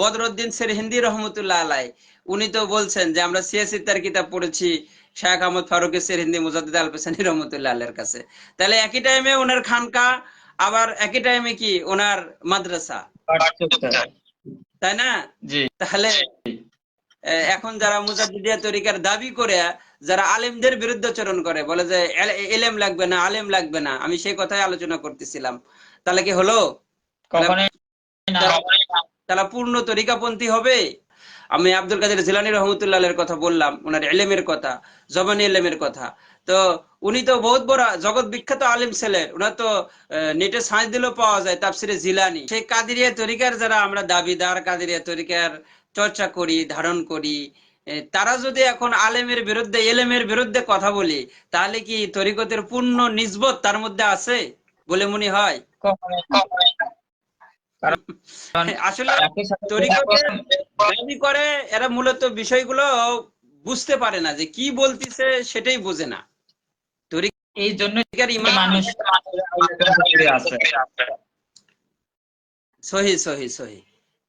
বদরুদ্দিন রহমতুল্লাহ আলাই। উনি তো বলছেন যে আমরা সিয়াসি তার কিতাব পড়েছি আহমদ ফারুক মুজাদ্দিদ আল পেসানি রহমতুল্লাহ কাছে। তাহলে একই টাইমে ওনার খানকা আবার একই টাইমে কি ওনার মাদ্রাসা? তাই না? তাহলে এখন যারা মুজাদ্দিদিয়া তরিকার দাবি করে যারা আলেমদের বিরুদ্ধাচরণ করে বলে যে এলেম লাগবে না আলেম লাগবে না আমি সেই কথাই আলোচনা করতেছিলাম। তাহলে কি হলো? তারা পূর্ণ তরিকাপন্থী হবে। আমি আব্দুল কাদের জিলানি রহমতুল্লাহ এর কথা বললাম ওনার এলেমের কথা জবানি এলেমের কথা। তো উনি তো বহুত বড় জগৎ বিখ্যাত আলিম ছিলেন ওনার তো নেটে সাঁচ দিলেও পাওয়া যায় তাফসিরে জিলানি। সেই কাদিরিয়া তরিকার যারা আমরা দাবিদার কাদিরিয়া তরিকার চর্চা করি ধারণ করি তারা যদি এখন আলেমের বিরুদ্ধে এলেমের বিরুদ্ধে কথা বলি তাহলে কি তরিকতের পূর্ণ নিজবত তার মধ্যে আছে বলে মনে হয়। কারণ আসলে দাবি করে এরা মূলত বিষয়গুলো বুঝতে পারে না যে কি বলতিছে সেটাই বোঝে না। এই জন্য মানুষ আছে। সহি সহি সহি।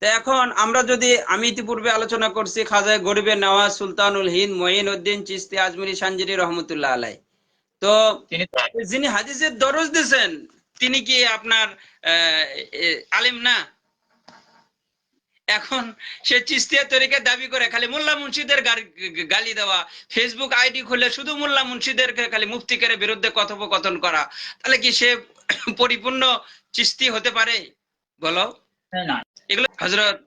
তো এখন আমরা যদি আমি ইতিপূর্বে আলোচনা করছি খাজা গরিবের নওয়াজ সুলতানুল হিন্দ মঈন উদ্দিন চিস্তি আজমিরি সানজিরি রহমতুল্লাহ আলাই। তো যিনি হাদিসের দরজ দিয়েছেন তিনি কি আপনার আলিম না? এখন সে চিস্তিয়া তরিকে দাবি করে খালি মোল্লা মুন্সিদের গালি- গালি দেওয়া ফেসবুক আইডি খুলে শুধু মোল্লা মুন্সিদেরকে খালি মুফতিকের বিরুদ্ধে কথোপকথন করা তাহলে কি সে পরিপূর্ণ চিস্তি হতে পারে? বলো। এগুলো হজরত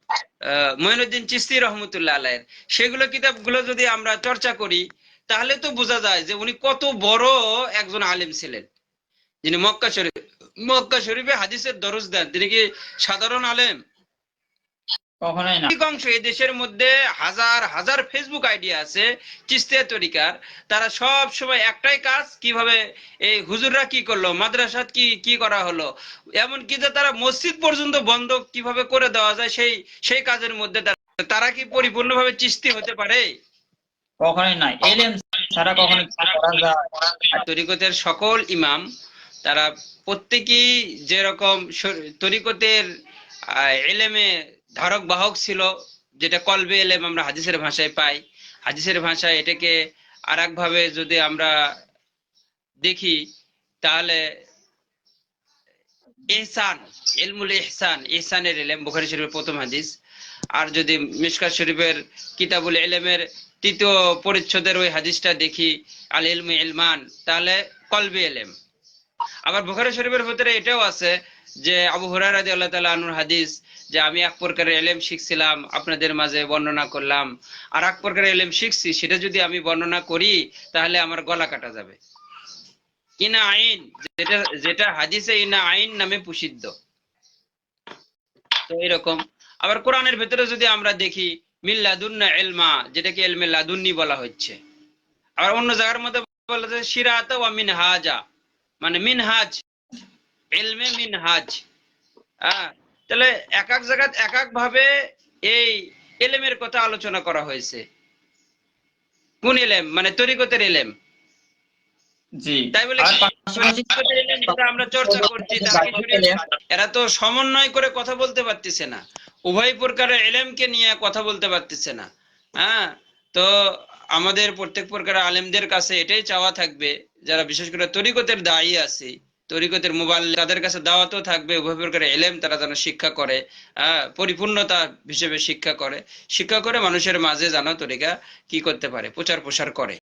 মঈনুদ্দিন চিস্তি রহমতুল্লাহ আলাইয়ের সেগুলো কিতাবগুলো যদি আমরা চর্চা করি তাহলে তো বোঝা যায় যে উনি কত বড় একজন আলিম ছিলেন যিনি মক্কা শরীফ মক্কা শরীফে হাদিসের দরজ দেন। তিনি কি সাধারণ আলেম? কখনোই না। অধিকাংশ এই দেশের মধ্যে হাজার হাজার ফেসবুক আইডি আছে চিস্তিয়া তরিকার। তারা সব সময় একটাই কাজ কীভাবে এই হুজুররা কি করল মাদ্রাসাত কি কি করা হলো? এমন কি যে তারা মসজিদ পর্যন্ত বন্ধ কীভাবে করে দেওয়া যায় সেই সেই কাজের মধ্যে তারা- কি পরিপূর্ণভাবে চিস্তি হতে পারে? কখনোই না এলেম ছাড়া কখনো তরিকতের সকল ইমাম তারা প্রত্যেকেই যেরকম তরিকতের এলেমে ধারক বাহক ছিল, যেটা কলবে এলেম আমরা হাদিসের ভাষায় পাই। হাদিসের ভাষায় এটাকে আর ভাবে যদি আমরা দেখি, তাহলে এহসান ইলমুল এহসান, এহসানের এলেম, বুখারী শরীফের প্রথম হাদিস। আর যদি মিশকাত শরীফের কিতাবুল এলেমের তৃতীয় পরিচ্ছদের ওই হাদিসটা দেখি আল ইলমু এলমান তাহলে কলবে এলেম। আবার বুখারী শরীফের ভিতরে এটাও আছে যে আবু হুরায়রা রাদিয়াল্লাহু তাআলা আনহুর হাদিস যে আমি এক প্রকারের এলেম শিখছিলাম, আপনাদের মাঝে বর্ণনা করলাম। আর এক প্রকারের এলেম শিখছি, সেটা যদি আমি বর্ণনা করি, তাহলে আমার গলা কাটা যাবে। ইনা আইন, যেটা যেটা হাদিসে ইনা আইন নামে প্রসিদ্ধ। তো এরকম। আবার কোরআনের ভেতরে যদি আমরা দেখি মিল্লাদুন্না এলমা যেটাকে এলমে লাদুন্নি বলা হচ্ছে। আবার অন্য জায়গার মধ্যে বলা যায়, সিরাত ওয়া মিনহাজা। মানে মিনহাজ এলমে মিনহাজ। হ্যাঁ তাহলে এক এক জায়গায় এক এক ভাবে এই এলেমের কথা আলোচনা করা হয়েছে। কোন এলেম মানে তরিকতের এলেম জি। তাই বলে যেটা আমরা চর্চা করছি এরা তো সমন্বয় করে কথা বলতে পারতেছে না। উভয় প্রকারের এলেমকে নিয়ে কথা বলতে পারতেছে না। হ্যাঁ তো আমাদের প্রত্যেক প্রকার আলেমদের কাছে এটাই চাওয়া থাকবে, যারা বিশেষ করে তরিকতের দায়ী আছে, তরিকতের মোবাইল তাদের কাছে দাওয়াতও থাকবে, উভয় প্রকার এলেম তারা যেন শিক্ষা করে হ্যাঁ পরিপূর্ণতা হিসেবে শিক্ষা করে। শিক্ষা করে মানুষের মাঝে যেন তরিকা কি করতে পারে প্রচার প্রসার করে।